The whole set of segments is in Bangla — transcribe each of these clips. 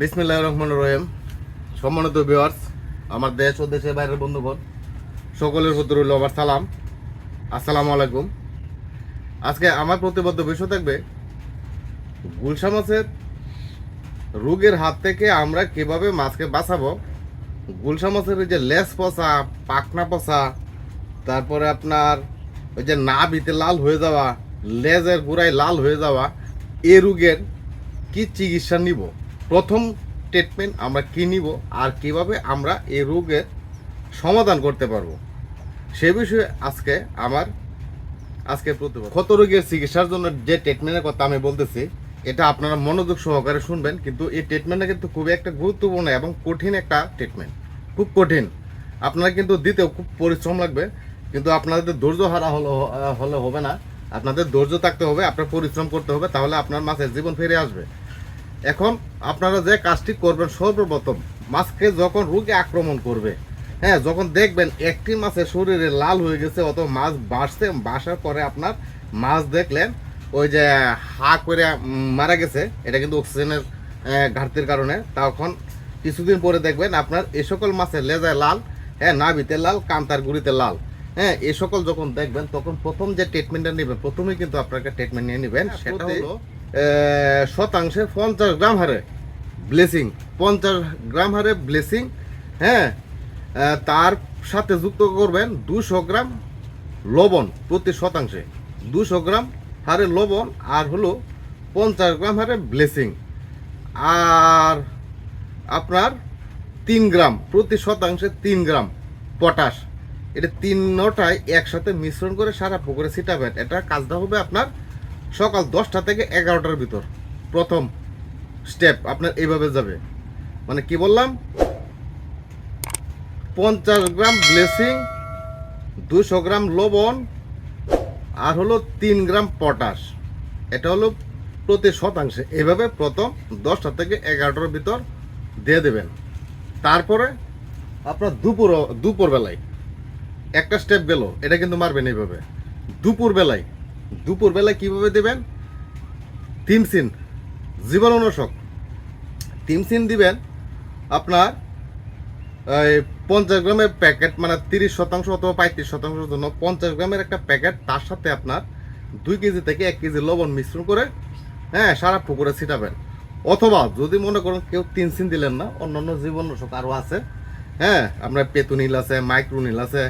বিসমিল্লাহ রহমান রহিম। সম্মানিত ভিউয়ার্স আমার দেশ ও দেশের বাইরের বন্ধুগণ, সকলের প্রতি রইল আমার সালাম। আসসালামু আলাইকুম। আজকে আমার প্রতিবদ্ধ বিষয় থাকবে গুলশা মাছের রোগের হাত থেকে আমরা কীভাবে মাছকে বাঁচাবো গুলশা মাছের যে লেস পচা পাকনা পচা, তারপরে আপনার ওই যে না ভিতে লাল হয়ে যাওয়া, লেজের পুরাই লাল হয়ে যাওয়া, এ রোগের কি চিকিৎসা নিব? প্রথম ট্রিটমেন্ট আমরা কি নিব আর কীভাবে আমরা এই রোগের সমাধান করতে পারব? সে বিষয়ে আজকে আমার আজকে ক্ষত রোগের চিকিৎসার জন্য যে ট্রিটমেন্টের কথা আমি বলতেছি, এটা আপনারা মনোযোগ সহকারে শুনবেন, কিন্তু এই ট্রিটমেন্টটা কিন্তু খুবই একটা গুরুত্বপূর্ণ এবং কঠিন একটা ট্রিটমেন্ট খুব কঠিন। আপনারা কিন্তু দিতেও খুব পরিশ্রম লাগবে, কিন্তু আপনাদের ধৈর্য হারা হলো, হলে হবে না। আপনাদের ধৈর্য থাকতে হবে, আপনার পরিশ্রম করতে হবে, তাহলে আপনার মাছের জীবন ফিরে আসবে। এখন আপনারা যে কাজটি করবেন সর্বপ্রথম মাছকে যখন রোগে আক্রমণ করবে হ্যাঁ যখন দেখবেন একটি মাছের শরীরে লাল হয়ে গেছে অত মাছ বাসছে বাসার পরে আপনার মাছ দেখলেন ওই যে হা করে মারা গেছে এটা কিন্তু অক্সিজেনের ঘাটতির কারণে তখন কিছুদিন পরে দেখবেন আপনার এ সকল মাছের লেজায় লাল হ্যাঁ নাভিতে লাল কান্তার গুড়িতে লাল হ্যাঁ এ সকল যখন দেখবেন তখন প্রথম যে ট্রিটমেন্টটা নেবেন প্রথমেই কিন্তু আপনাকে ট্রিটমেন্ট নিয়ে নেবেন সেটা হলো শতাংশে পঞ্চাশ গ্রাম হারে ব্লেসিং, পঞ্চাশ গ্রাম হারে ব্লেসিং হ্যাঁ? তার সাথে যুক্ত করবেন দুশো গ্রাম লবণ প্রতি শতাংশে। দুশো গ্রাম হারে লবণ আর হলো পঞ্চাশ গ্রাম হারে ব্লেসিং। আর আপনার তিন গ্রাম, প্রতি শতাংশে তিন গ্রাম পটাশ। এটা তিন নটায় একসাথে মিশ্রণ করে সারা পুকুরে ছিটাবেন। এটা কাজটা হবে আপনার সকাল দশটা থেকে এগারোটার ভিতর। প্রথম স্টেপ আপনার এইভাবে যাবে। মানে কি বললাম? পঞ্চাশ গ্রাম ব্লেসিং দুশো গ্রাম লবণ, আর হলো তিন গ্রাম পটাশ। এটা হলো প্রতি শতাংশে। এভাবে প্রথম দশটা থেকে এগারোটার ভিতর দিয়ে দেবেন। তারপরে আপনার দুপুর দুপুর বেলায় একটা স্টেপ গেল। এটা কিন্তু মারবেন এইভাবে। দুপুর বেলায় দুপুর বেলায় কীভাবে দেবেন তিমসিন জীবাণুনাশক তিমসিন দিবেন আপনার পঞ্চাশ গ্রামের প্যাকেট মানে তিরিশ শতাংশ অথবা পঁয়ত্রিশ শতাংশের জন্য পঞ্চাশ গ্রামের একটা প্যাকেট, তার সাথে আপনার দুই কেজি থেকে এক কেজি লবণ মিশ্রণ করে হ্যাঁ সারা পুকুরে ছিটাবেন। অথবা যদি মনে করেন কেউ তিন সিন দিলেন না, অন্যান্য জীবনাশক আরও আছে হ্যাঁ আপনার পেতুনিল আছে, মাইক্রোনিল আছে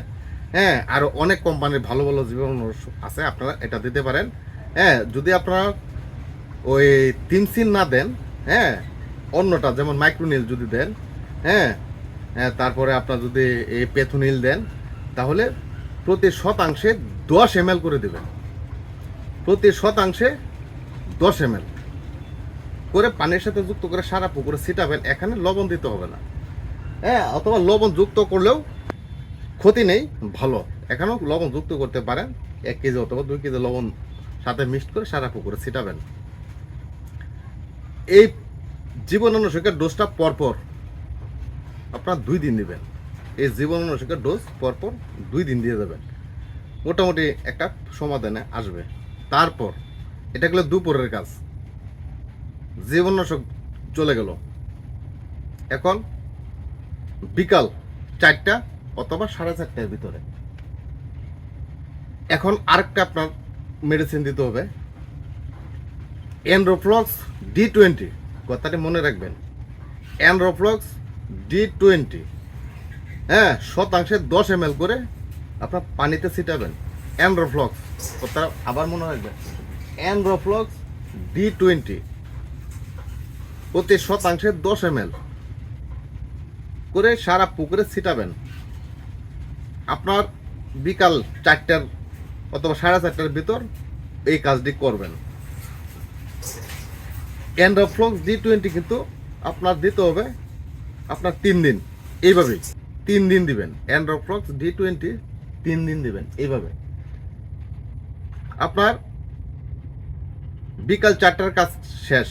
হ্যাঁ আরও অনেক কোম্পানির ভালো ভালো জীবাণুনাশক আছে, আপনারা এটা দিতে পারেন। হ্যাঁ যদি আপনারা ওই তিন সিন না দেন হ্যাঁ অন্যটা, যেমন মাইক্রোনিল যদি দেন হ্যাঁ হ্যাঁ তারপরে আপনার যদি এই পেথুনিল দেন, তাহলে প্রতি শতাংশে দশ এম করে দেবেন। প্রতি শতাংশে দশ এম করে পানির সাথে যুক্ত করে সারা পুকুরে ছিটাবেন, এখানে লবণ দিতে হবে না। হ্যাঁ অথবা লবণ যুক্ত করলেও ক্ষতি নেই, ভালো। এখানেও লবণ যুক্ত করতে পারেন। এক কেজি অথবা দুই কেজি লবণ সাথে মিক্সড করে সারা পুকুরে ছিটাবেন। এই জীবনানুষকের ডোজটা পরপর আপনার দুই দিন দিবেন। এই জীবনানুষকের ডোজ পরপর দুই দিন দিয়ে দেবেন। মোটামুটি একটা সমাধানে আসবে। তারপর, এটা গেলো দুপুরের কাজ। জীবনাশক চলে গেল। এখন বিকাল চারটা অথবা সাড়ে চারটার ভিতরে। এখন আরেকটা আপনার মেডিসিন দিতে হবে। এনরোফ্লক্স ডি টোয়েন্টি কথাটি মনে রাখবেন। অ্যানরোফ্লক্স ডি টোয়েন্টি হ্যাঁ শতাংশে দশ এম করে আপনার পানিতে ছিটাবেন। অ্যানরোফ্লক্স কথাটা আবার মনে রাখবেন। অ্যানরোফ্লক্স ডি টোয়েন্টি প্রতি শতাংশে দশ এম করে সারা পুকুরে ছিটাবেন। আপনার বিকাল চারটার অথবা সাড়ে চারটার ভিতর এই কাজটি করবেন। অ্যান্ড্রফ্লক্স ডি টোয়েন্টি কিন্তু আপনার দিতে হবে আপনার তিন দিন। এইভাবেই তিন দিন দিবেন। অ্যান্ড্রফ্লক্স ডি টোয়েন্টি তিন দিন দিবেন। এইভাবে। আপনার বিকাল চারটার কাজ শেষ।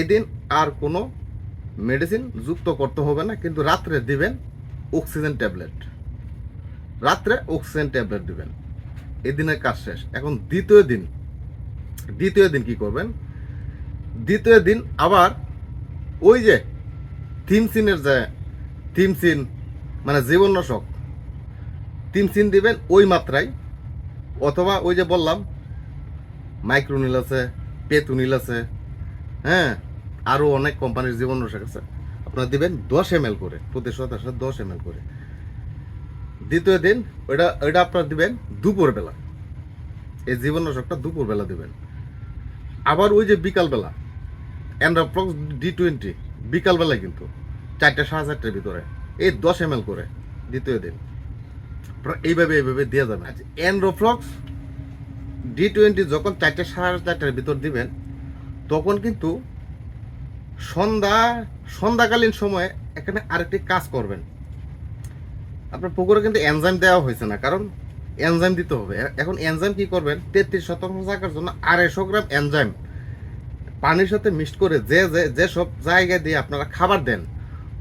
এদিন আর কোনো মেডিসিন যুক্ত করতে হবে না, কিন্তু রাত্রে দিবেন অক্সিজেন ট্যাবলেট রাত্রে অক্সিজেন ট্যাবলেট দিবেন। এদিনের কাজ শেষ। এখন দ্বিতীয় দিন। দ্বিতীয় দিন কি করবেন? দ্বিতীয় দিন আবার ওই যে থিমসিনের যে থিমসিন মানে জীবননাশক থিমসিন দিবেন ওই মাত্রায়। অথবা ওই যে বললাম মাইক্রোনিল আছে, পেতুনিল আছে হ্যাঁ আরও অনেক কোম্পানির জীবননাশক আছে। আপনারা দিবেন দশ এম করে, প্রতি সদস্য দশ এম করে। দ্বিতীয় দিন ওইটা ওইটা আপনার দিবেন দুপুরবেলা। এই জীবননাশকটা দুপুরবেলা দিবেন। আবার ওই যে বিকালবেলা অ্যান্ড্রাপ্লক্স ডি টোয়েন্টি বিকালবেলায় কিন্তু চারটে সাড়ে চারটের ভিতরে, এই দশ এম করে দ্বিতীয় দিন। এইভাবে এইভাবে দেওয়া যাবে। আচ্ছা অ্যান্ড্রোফ্লক্স ডি টোয়েন্টি যখন চারটে সাড়ে চারটের ভিতর দিবেন, তখন কিন্তু সন্ধ্যা, সন্ধ্যাকালীন সময়ে এখানে আরেকটি কাজ করবেন। আপনার পুকুরে কিন্তু এনজাইম দেওয়া হয়েছে না, কারণ এনজাইম দিতে হবে। এখন এনজাইম কি করবেন? তেত্রিশ শতাংশ জায়গার জন্য আড়াইশো গ্রাম এনজাইম পানির সাথে মিক্সড করে যে যে যে সব জায়গায় দিয়ে আপনারা খাবার দেন,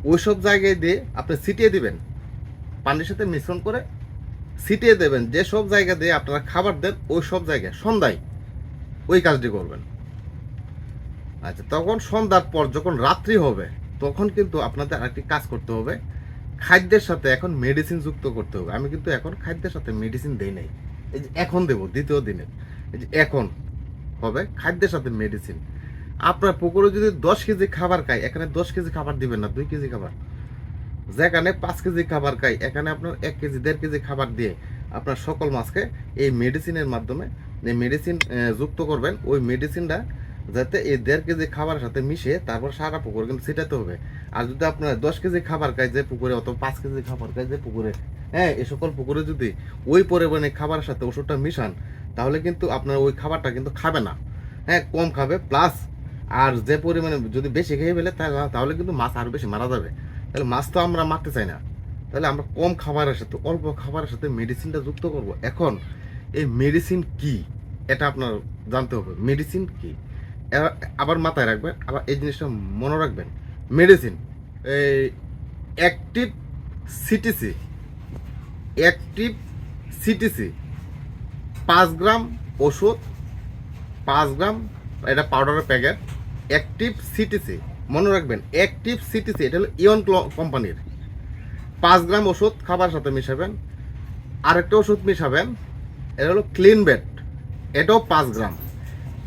ওই সব জায়গায় দিয়ে আপনি ছিটিয়ে দিবেন। পানির সাথে মিশ্রণ করে ছিটিয়ে দেবেন, যে সব জায়গা দিয়ে আপনারা খাবার দেন, ওই সব জায়গায়। সন্ধ্যায় ওই কাজটি করবেন। আচ্ছা তখন সন্ধ্যার পর যখন রাত্রি হবে, তখন কিন্তু আপনাদের আরেকটি কাজ করতে হবে। খাদ্যের সাথে এখন মেডিসিন যুক্ত করতে হবে। আমি কিন্তু এখন খাদ্যের সাথে মেডিসিন দেই নাই। এই যে এখন দেবো, দ্বিতীয় দিনে এই যে এখন হবে খাদ্যের সাথে মেডিসিন আপনার পুকুরে যদি দশ কেজি খাবার খায়, এখানে দশ কেজি খাবার দিবেন না, দুই কেজি খাবার। যেখানে পাঁচ কেজি খাবার খাই এখানে আপনার এক কেজি, দেড় কেজি খাবার দিয়ে আপনার সকল মাছকে এই মেডিসিনের মাধ্যমে, এই মেডিসিন যুক্ত করবেন। ওই মেডিসিনটা যাতে এই দেড় কেজি খাবারের সাথে মিশে তারপর সারা পুকুর কিন্তু ছিটাতে হবে। আর যদি আপনার দশ কেজি খাবার খায় যে পুকুরে অথবা পাঁচ কেজি খাবার খায় যে পুকুরে হ্যাঁ এই সকল পুকুরে যদি ওই পরিমাণে খাবারের সাথে ওষুধটা মিশান, তাহলে কিন্তু আপনার ওই খাবারটা কিন্তু খাবে না। হ্যাঁ কম খাবে, প্লাস আর যে পরিমাণে যদি বেশি খেয়ে ফেলে তাহলে কিন্তু মাছ আরও বেশি মারা যাবে। তাহলে মাছ তো আমরা মারতে চাই না। তাহলে আমরা কম খাবারের সাথে, অল্প খাবারের সাথে মেডিসিনটা যুক্ত করব। এখন এই মেডিসিন কি? এটা আপনার জানতে হবে। মেডিসিন কি? আবার মাথায় রাখবেন, আবার এই জিনিসটা মনে রাখবেন। মেডিসিন এই অ্যাক্টিভ সিটিসি অ্যাক্টিভ সিটিসি পাঁচ গ্রাম ওষুধ, পাঁচ গ্রাম, এটা পাউডারের প্যাকেট অ্যাক্টিভ সিটিসি মনে রাখবেন অ্যাক্টিভ সিটিসি এটা হলো ইয়ন কোম্পানির পাঁচ গ্রাম ওষুধ খাবার সাথে মিশাবেন, আরেকটা ওষুধ মিশাবেন, এটা হলো ক্লিন বেড এটাও পাঁচ gram.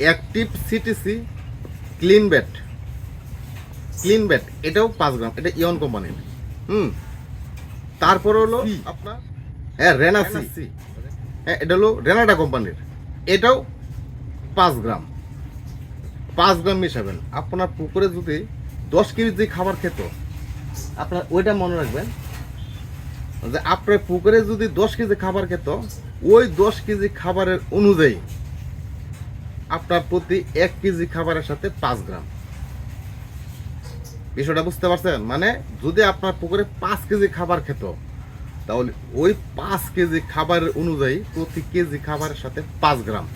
Active CTC clean bed clean bed এটাও পাঁচ গ্রাম এটা ইয়ন কোম্পানির। হুম। তারপর হলো আপনার হ্যাঁ রেনাসি হ্যাঁ এটা হলো রেনাডা কোম্পানির। এটাও পাঁচ গ্রাম। পাঁচ গ্রাম মিশাবেন। আপনার পুকুরে যদি দশ কেজি যদি খাবার খেত আপনার ওইটা মনে রাখবেন যে আপনার পুকুরে যদি দশ কেজি খাবার খেত ওই দশ কেজি খাবারের অনুযায়ী আপনার প্রতি এক কেজি খাবারের সাথে পাঁচ গ্রাম। বিষয়টা বুঝতে পারছেন? মানে যদি আপনার পুকুরে পাঁচ কেজি খাবার খেত, তাহলে ওই পাঁচ কেজি খাবারের অনুযায়ী প্রতি কেজি খাবারের সাথে পাঁচ গ্রাম।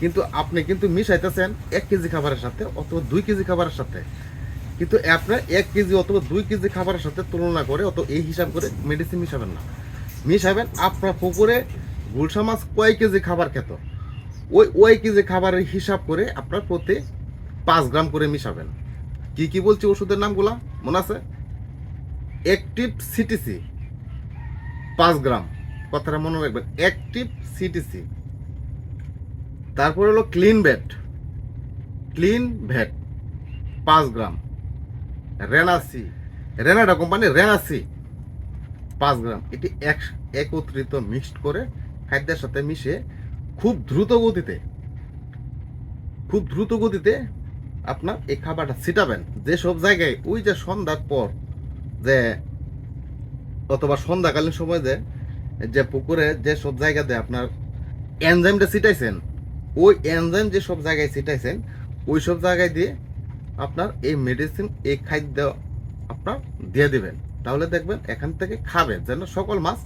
কিন্তু আপনি কিন্তু মিশাইতেছেন এক কেজি খাবারের সাথে অথবা দুই কেজি খাবারের সাথে। কিন্তু আপনার এক কেজি অথবা দুই কেজি খাবারের সাথে তুলনা করে অত এই হিসাব করে মেডিসিন মিশাবেন না। মিশাবেন, আপনার পুকুরে গুলশা মাছ কয় কেজি খাবার খেত? ওই ওই কেজি খাবারের হিসাব করে আপনার প্রতি পাঁচ গ্রাম করে মিশাবেন। কি কি বলছি ওষুধের নামগুলা মনে আছে? অ্যাক্টিভ সিটিসি পাঁচ গ্রাম। কথাটা মনে রাখবেন। অ্যাক্টিভ সিটিসি তারপর হলো ক্লিন ভ্যাট ক্লিন ভ্যাট পাঁচ গ্রাম। রেনাসি রেনাডা কোম্পানি রেনাসি পাঁচ গ্রাম। এটি এক, একত্রিত মিক্সড করে খাদ্যের সাথে মিশে খুব দ্রুত গতিতে, খুব দ্রুত গতিতে আপনার এই খাবারটা ছিটাবেন। যে সব জায়গায় ওই যে সন্ধ্যার পর যে, অথবা সন্ধ্যাকালীন সময় যে যে পুকুরে যে সব জায়গাতে আপনার এনজাইমটা ছিটাইছেন, ওই এনজাইম যে সব জায়গায় ছিটাইছেন, ওই সব জায়গায় দিয়ে আপনার এই মেডিসিন এই খাদ্য আপনার দিয়ে দিবেন। তাহলে দেখবেন এখান থেকে খাবে, যেন সকল মাছ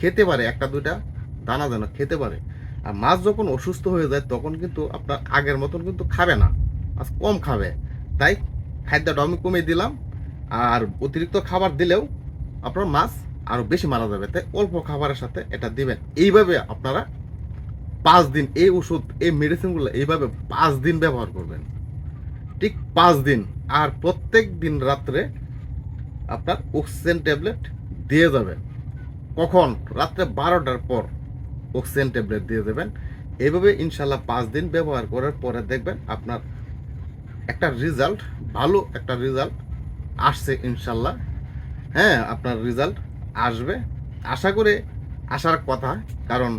খেতে পারে, একটা দুইটা দানা যেন খেতে পারে। আর মাছ যখন অসুস্থ হয়ে যায়, তখন কিন্তু আপনার আগের মতন কিন্তু খাবে না। মাছ কম খাবে। তাই খাদ্যটা আমি কমিয়ে দিলাম। আর অতিরিক্ত খাবার দিলেও আপনার মাছ আরও বেশি মারা যাবে। তাই অল্প খাবারের সাথে এটা দিবেন। এইভাবে আপনারা পাঁচ দিন এই ওষুধ, এই মেডিসিনগুলো এইভাবে পাঁচ দিন ব্যবহার করবেন। ঠিক পাঁচ দিন। আর প্রত্যেক দিন রাত্রে আপনার অক্সিজেন ট্যাবলেট দিয়ে যাবেন। কখন? রাত্রে বারোটার পর। অক্সিজেন ট্যাবলেট দিয়ে দেবেন। এইভাবে ইনশাল্লাহ পাঁচ দিন ব্যবহার করার পরে দেখবেন আপনার একটা রেজাল্ট ভালো একটা রেজাল্ট আসছে ইনশাল্লাহ। হ্যাঁ আপনার রেজাল্ট আসবে। আশা করে আসার কথা, কারণ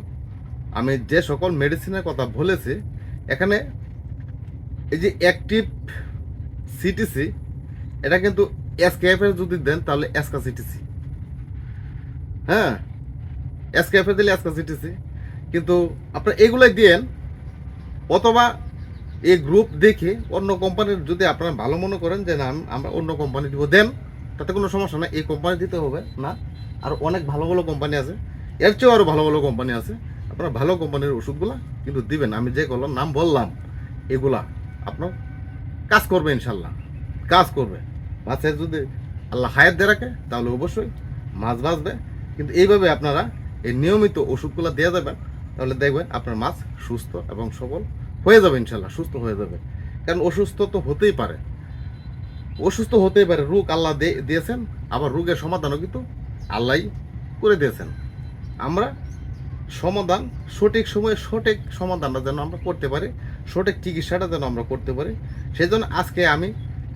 আমি যে সকল মেডিসিনের কথা বলেছি, এখানে এই যে অ্যাক্টিভ সিটিসি এটা কিন্তু এসকেএফ এর যদি দেন, তাহলে এসকা সিটিসি হ্যাঁ এর দিলে এসকা সিটিসি কিন্তু আপনার এগুলাই দিয়েন, অথবা এই গ্রুপ দেখে অন্য কোম্পানির যদি আপনারা ভালো মনে করেন যে না, আমরা অন্য কোম্পানি দিব, দেন, তাতে কোনো সমস্যা না এই কোম্পানি দিতে হবে, না। আর অনেক ভালো ভালো কোম্পানি আছে, এর চেয়েও আরও ভালো ভালো কোম্পানি আছে। আপনারা ভালো কোম্পানির ওষুধগুলা কিন্তু দিবেন, আমি যে করলাম, নাম বললাম, এগুলা আপনার কাজ করবে ইনশাল্লাহ কাজ করবে। মাছের যদি আল্লাহ হায়াত দিয়ে রাখে, তাহলে অবশ্যই মাছ বাঁচবে। কিন্তু এইভাবে আপনারা এই নিয়মিত ওষুধগুলো দেওয়া যাবেন তাহলে দেখবেন আপনার মাছ সুস্থ এবং সবল হয়ে যাবে ইনশাল্লাহ সুস্থ হয়ে যাবে। কারণ অসুস্থ তো হতেই পারে। অসুস্থ হতেই পারে, রোগ আল্লাহ দিয়ে- দিয়েছেন, আবার রোগের সমাধানও কিন্তু আল্লাহই করে দিয়েছেন। আমরা সমাধান, সঠিক সময়ে সঠিক সমাধানটা যেন আমরা করতে পারি, সঠিক চিকিৎসাটা যেন আমরা করতে পারি। সেই জন্য আজকে আমি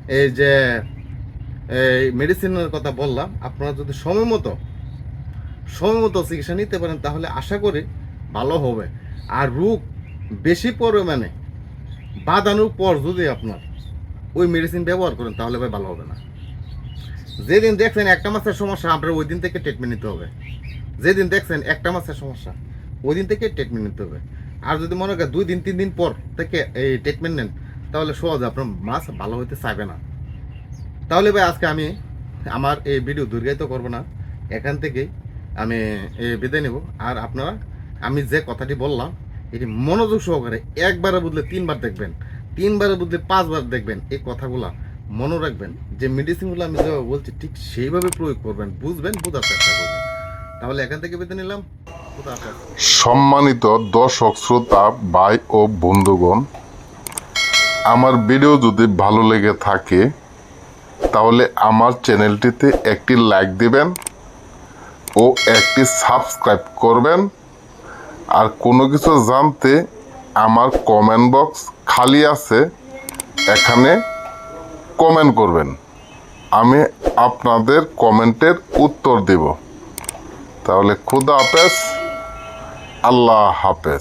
এই যে, এই মেডিসিনের কথা বললাম, আপনারা যদি সময় মতো সময় মতো চিকিৎসা নিতে পারেন, তাহলে আশা করি ভালো হবে। আর রোগ বেশি পরিমাণে বাঁধানোর পর যদি আপনার ওই মেডিসিন ব্যবহার করেন, তাহলে ভাই ভালো হবে না। যেদিন দেখছেন একটা মাসের সমস্যা, আপনার ওই দিন থেকে ট্রিটমেন্ট নিতে হবে। যেদিন দেখছেন একটা মাসের সমস্যা, ওই দিন থেকে ট্রিটমেন্ট নিতে হবে। আর যদি মনে করেন দুই দিন, তিন দিন পর থেকে এই ট্রিটমেন্ট নেন, তাহলে সহজে, আপনার মাছ ভালো হইতে চাইবে না। তাহলে ভাই আজকে আমি আমার এই ভিডিও দীর্ঘায়িত করব না। এখান থেকেই আমি বিদায় নেব। আর আপনারা, আমি যে কথাটি বললাম, এটি মনোযোগ সহকারে একবারে বদলে তিনবার দেখবেন, তিনবারে বদলে পাঁচবার দেখবেন, এই কথাগুলা মনে রাখবেন। যে মেডিসিনগুলো আমি যেভাবে বলছি, ঠিক সেইভাবে প্রয়োগ করবেন, বুঝবেন, বোঝার চেষ্টা করবেন। তাহলে এখান থেকে বিদায় নিলাম। সম্মানিত দর্শক, শ্রোতা, ভাই ও বন্ধুগণ, আমার ভিডিও যদি ভালো লেগে থাকে, তাহলে আমার চ্যানেলটিতে একটি লাইক দিবেন ও একটি সাবস্ক্রাইব করবেন। আর কোনো কিছু জানতে আমার কমেন্ট বক্স খালি আছে, এখানে কমেন্ট করবেন। আমি আপনাদের কমেন্টের উত্তর দেব। তাহলে খুদা হাফেজ, আল্লাহ হাফেজ।